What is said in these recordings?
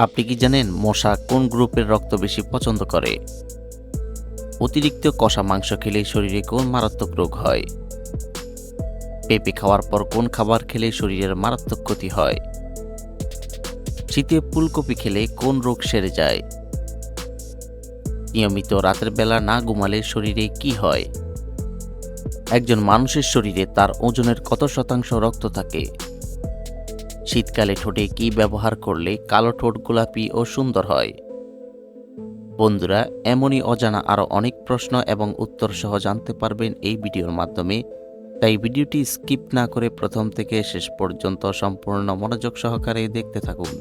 আপনি কি জানেন মশা কোন গ্রুপের রক্ত বেশি পছন্দ করে? অতিরিক্ত কষা মাংস খেলে শরীরে কোন মারাত্মক রোগ হয়? পেঁপে খাওয়ার পর কোন খাবার খেলে শরীরের মারাত্মক ক্ষতি হয়? শীতে ফুলকপি খেলে কোন রোগ সেরে যায়? নিয়মিত রাতের বেলা না ঘুমালে শরীরে কি হয়? একজন মানুষের শরীরে তার ওজনের কত শতাংশ রক্ত থাকে? শীতকালে ঠোঁটে কি ব্যবহার করলে কালো ঠোঁট গোলাপি ও সুন্দর হয়? বন্ধুরা, এমনই অজানা আরও অনেক প্রশ্ন এবং উত্তর সহ জানতে পারবেন এই ভিডিওর মাধ্যমে। তাই ভিডিওটি স্কিপ না করে প্রথম থেকে শেষ পর্যন্ত সম্পূর্ণ মনোযোগ সহকারে দেখতে থাকুন।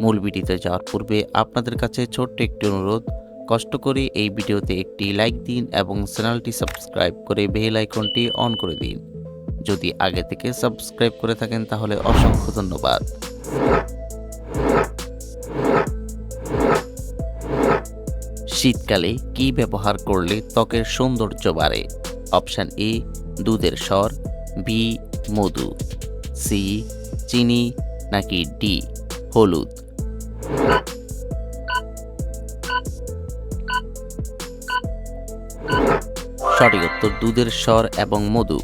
মূল ভিডিওতে যাওয়ার পূর্বে আপনাদের কাছে ছোট্ট একটি অনুরোধ। কষ্ট করে এই ভিডিওতে একটি লাইক দিন এবং চ্যানেলটি সাবস্ক্রাইব করে বেল আইকনটি অন করে দিন। যদি আগে থেকে সাবস্ক্রাইব করে থাকেন তাহলে অসংখ্য ধন্যবাদ। শীতকালে কি ব্যবহার করলে ত্বকের সৌন্দর্য বাড়ে? অপশান এ, দুধের স্বর, বি, মধু, সি, চিনি, নাকি ডি, হলুদ। সঠিক উত্তর দুধের স্বর এবং মধু।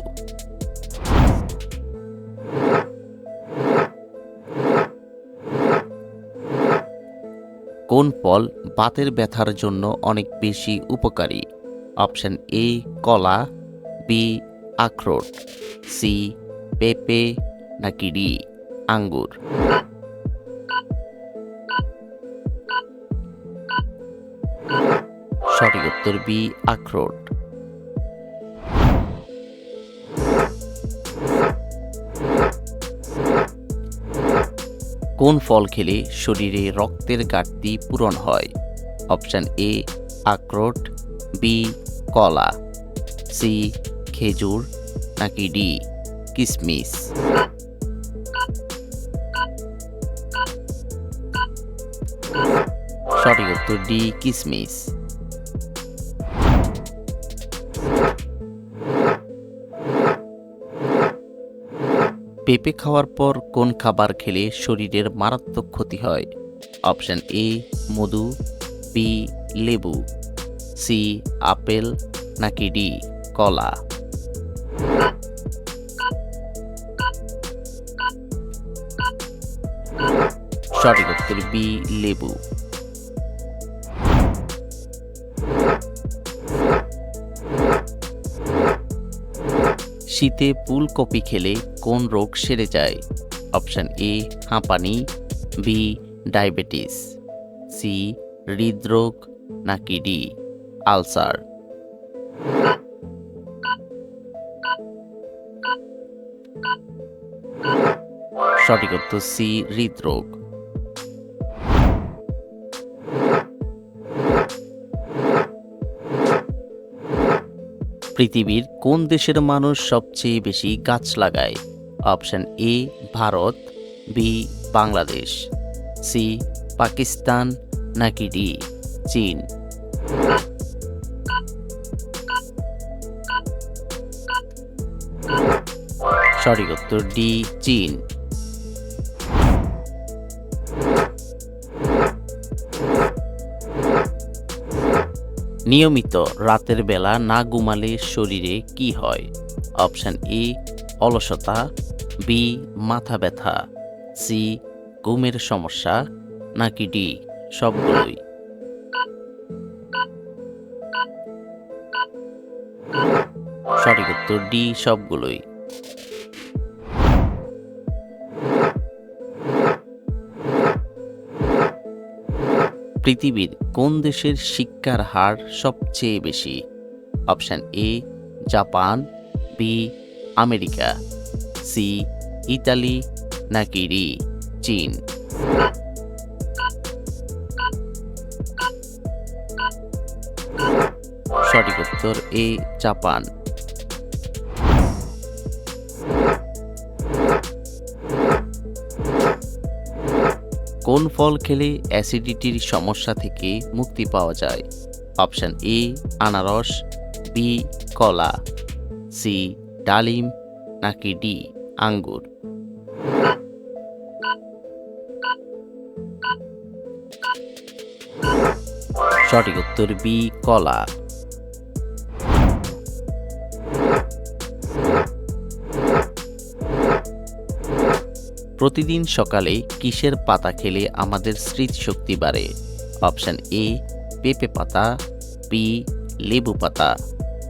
কোন ফল বাতের ব্যথার জন্য অনেক বেশি উপকারী? অপশন এ, কলা, বি, আখরোট, সি, পেঁপে নাকি ডি, আঙ্গুর। সঠিক উত্তর বি, আখরোট। কোন ফল খেলে শরীরে রক্তের ঘাটতি পূরণ হয়? অপশান এ, আখরোট, বি, কলা, সি, খেজুর, নাকি ডি, কিসমিস? সঠিক উত্তর ডি, কিসমিস। পেঁপে খাওয়ার পর কোন খাবার খেলে শরীরের মারাত্মক ক্ষতি হয়? অপশন এ মধু বি লেবু সি আপেল, নাকি ডি কলা? সঠিক উত্তর বি লেবু। শীতে ফুলকপি খেলে কোন রোগ সেরে যায়? অপশান এ, হাঁপানি, বি, ডায়াবেটিস, সি, হৃদরোগ, নাকি ডি, আলসার। সঠিক উত্তর সি, হৃদরোগ। পৃথিবীর কোন দেশের মানুষ সবচেয়ে বেশি গাছ লাগায়? Option A, Bharat, B, Bangladesh, C, Pakistan, নাকি ডি, চীন? সঠিক উত্তর ডি, চীন। নিয়মিত রাতের বেলা না ঘুমালে শরীরে কি হয়? অপশান এ, অলসতা, বি, মাথা ব্যথা, সি, ঘুমের সমস্যা, নাকি ডি, সবগুলোই। সঠিক উত্তর ডি, সবগুলোই। পৃথিবীর কোন দেশের শিক্ষার হার সবচেয়ে বেশি? Option A, Japan B America C Italy নাকি ডি চীন? সঠিক উত্তর এ, জাপান। কোন ফল খেলে অ্যাসিডিটির সমস্যা থেকে মুক্তি পাওয়া যায়? অপশান এ, আনারস, বি, কলা, সি, ডালিম, নাকি ডি, আঙ্গুর? সঠিক উত্তর বি, কলা। প্রতিদিন সকালে কিসের পাতা খেলে আমাদের স্মৃতিশক্তি বাড়ে? অপশান এ পেঁপে পাতা বি লেবু পাতা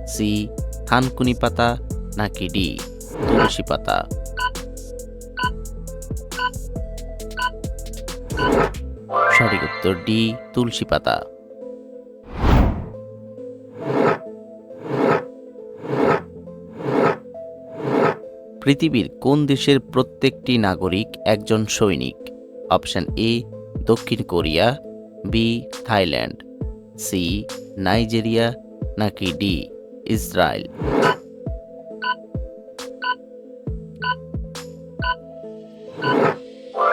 সি থানকুনি পাতা, নাকি ডি তুলসী পাতা? সঠিক উত্তর ডি তুলসী পাতা। পৃথিবীর কোন দেশের প্রত্যেকটি নাগরিক একজন সৈনিক? অপশন এ, দক্ষিণ Korea, B, Thailand, C, Nigeria, নাকি ডি, ইসরায়েল?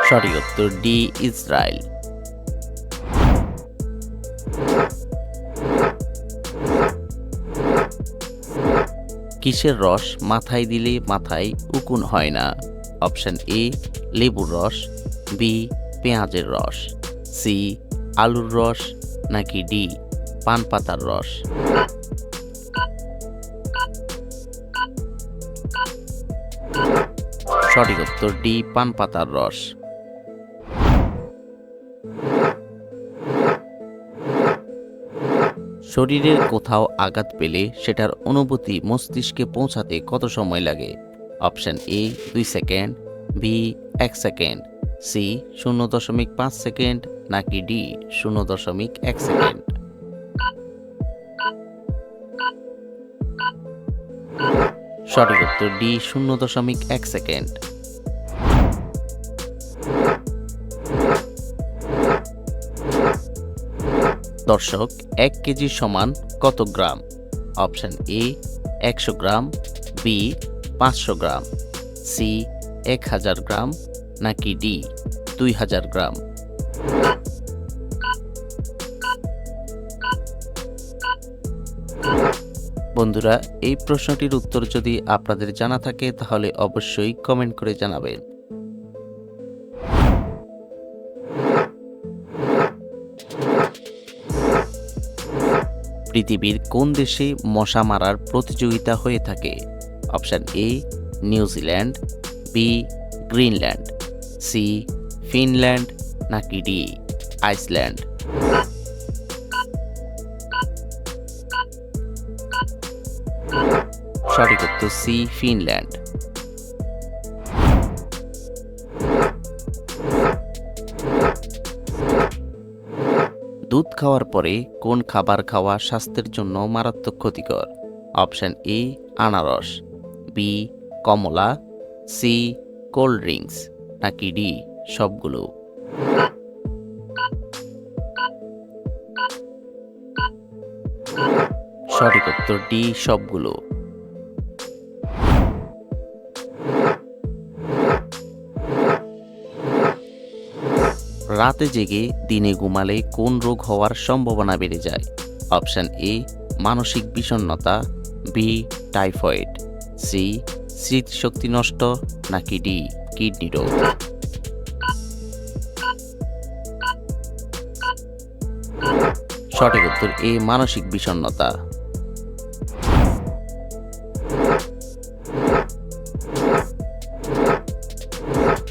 সঠিক উত্তর ডি, ইসরায়েল। কিসের রস মাথায় দিলে মাথায় উকুন হয় না? অপশন এ লেবুর রস বি পেঁয়াজের রস সি আলুর রস, নাকি ডি পান পাতার রস? সঠিক উত্তর ডি পান পাতার রস। শরীরের কোথাও আঘাত পেলে সেটার অনুভূতি মস্তিষ্কে পৌঁছাতে কত সময় লাগে? অপশান এ দুই সেকেন্ড বি এক সেকেন্ড সি শূন্য দশমিক পাঁচ সেকেন্ড, নাকি ডি শূন্য দশমিক এক সেকেন্ড? সঠিক উত্তর ডি শূন্য দশমিক এক সেকেন্ড। দর্শক, এক কেজি সমান কত গ্রাম? অপশন এ, একশো গ্রাম, বি, পাঁচশো গ্রাম, সি, এক হাজার গ্রাম, নাকি ডি, দুই হাজার গ্রাম? বন্ধুরা, এই প্রশ্নটির উত্তর যদি আপনাদের জানা থাকে, তাহলে অবশ্যই কমেন্ট করে জানাবেন। পৃথিবীর কোন দেশে মশা মারার প্রতিযোগিতা হয়ে থাকে? Option A, New Zealand, B, Greenland, C, Finland, নাকি ডি, আইসল্যান্ড? সঠিক উত্তর সি, ফিনল্যান্ড। দুধ খাওয়ার পরে কোন খাবার খাওয়া স্বাস্থ্যের জন্য মারাত্মক ক্ষতিকর? অপশন এ, আনারস, বি, কমলা, সি, কোল্ড ড্রিঙ্কস, নাকি ডি, সবগুলো? সঠিক উত্তর ডি, সবগুলো। রাতে জেগে দিনে ঘুমালে কোন রোগ হওয়ার সম্ভাবনা বেড়ে যায়? অপশান এ, মানসিক বিষণ্ণতা, বি, টাইফয়েড, সি, স্মৃতিশক্তি নষ্ট, নাকি ডি, কিডনি রোগ। সঠিক উত্তর এ, মানসিক বিষণ্ণতা।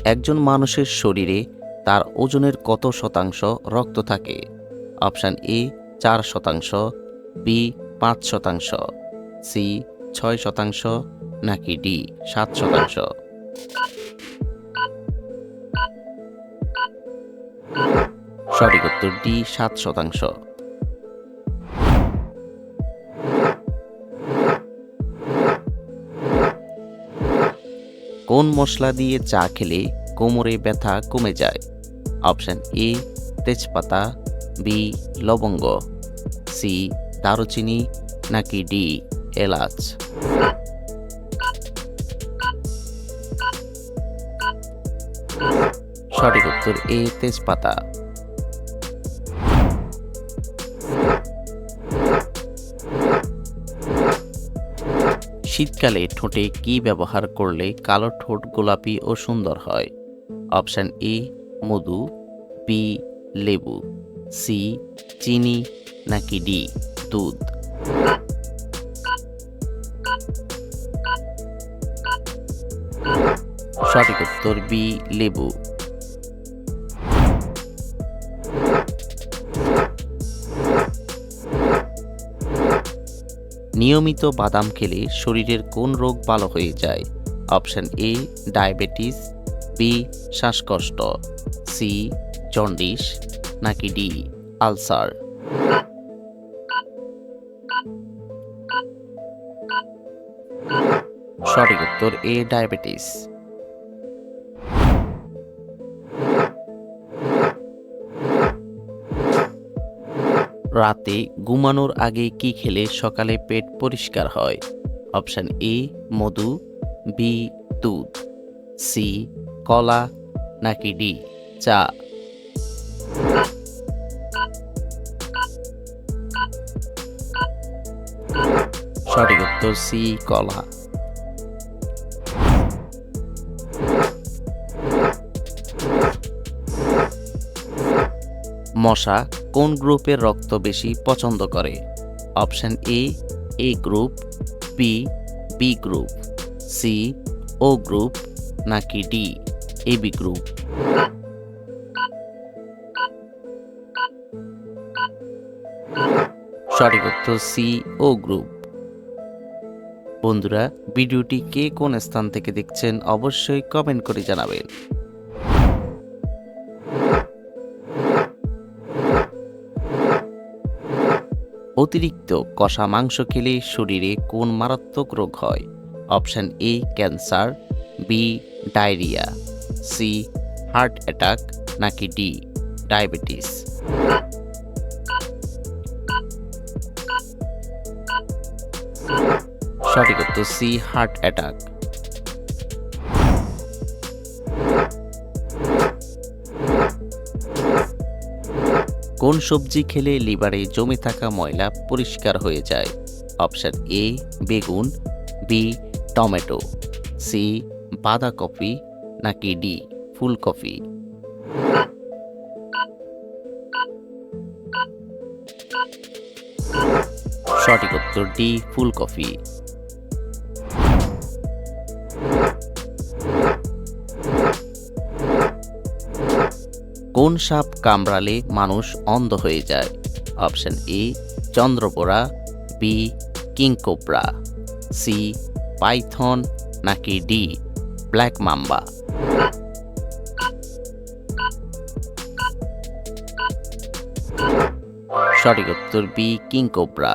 একজন মানুষের শরীরে তার ওজনের কত শতাংশ রক্ত থাকে? অপশান এ, চার শতাংশ, বি, পাঁচ শতাংশ, সি, ছয় শতাংশ, নাকি ডি, সাত শতাংশ? সঠিক উত্তর ডি, সাত শতাংশ। কোন মশলা দিয়ে চা খেলে কোমরে ব্যথা কমে যায়? অপশান এ তেজপাতা বি লবঙ্গ সি দারুচিনি, নাকি ডি এলাচ। সঠিক উত্তর এ তেজপাতা। শীতকালে ঠোঁটে কি ব্যবহার করলে কালো ঠোঁট গোলাপি ও সুন্দর হয়? অপশান এ মধু বি লেবু, সি, চিনি নাকি ডি, দুধ? সঠিক উত্তর বি, লেবু। নিয়মিত বাদাম খেলে শরীরের কোন রোগ ভালো হয়ে যায়? অপশন এ, ডায়াবেটিস, বি, শ্বাসকষ্ট। সি, জন্ডিস, নাকি ডি, আলসার? সঠিক উত্তর, এ, ডায়াবেটিস। রাতে ঘুমানোর আগে কি খেলে সকালে পেট পরিষ্কার হয়? অপশন এ, মধু, বি, দুধ, সি, কলা, নাকি ডি? চা। সঠিক উত্তর সি, কলা। মশা কোন গ্রুপের রক্ত বেশি পছন্দ করে? Option A A group, B B group, C, O group, নাকি ডি, এ, বি গ্রুপ? সঠিক উত্তর সি ও গ্রুপ বন্ধুরা, ভিডিওটি কে কোন স্থান থেকে দেখছেন অবশ্যই কমেন্ট করে জানাবেন। অতিরিক্ত কষা মাংস খেলে শরীরে কোন মারাত্মক রোগ হয়? Option A cancer B diarrhoea C heart attack, নাকি ডি ডায়াবেটিস। সঠিক উত্তর সি হার্ট অ্যাটাক কোন সবজি খেলে লিভারে জমে থাকা ময়লা পরিষ্কার হয়ে যায়? অপশন এ, বেগুন, বি, টমেটো, সি, বাঁধাকপি, নাকি ডি, ফুলকপি? সঠিক উত্তর ডি ফুলকপি কোন সাপ কামড়ালে মানুষ অন্ধ হয়ে যায়? Option A, চন্দ্রপোড়া, B king cobra C, python, নাকি ডি, ব্ল্যাক মাম্বা। সঠিক উত্তর বি কিংকোবরা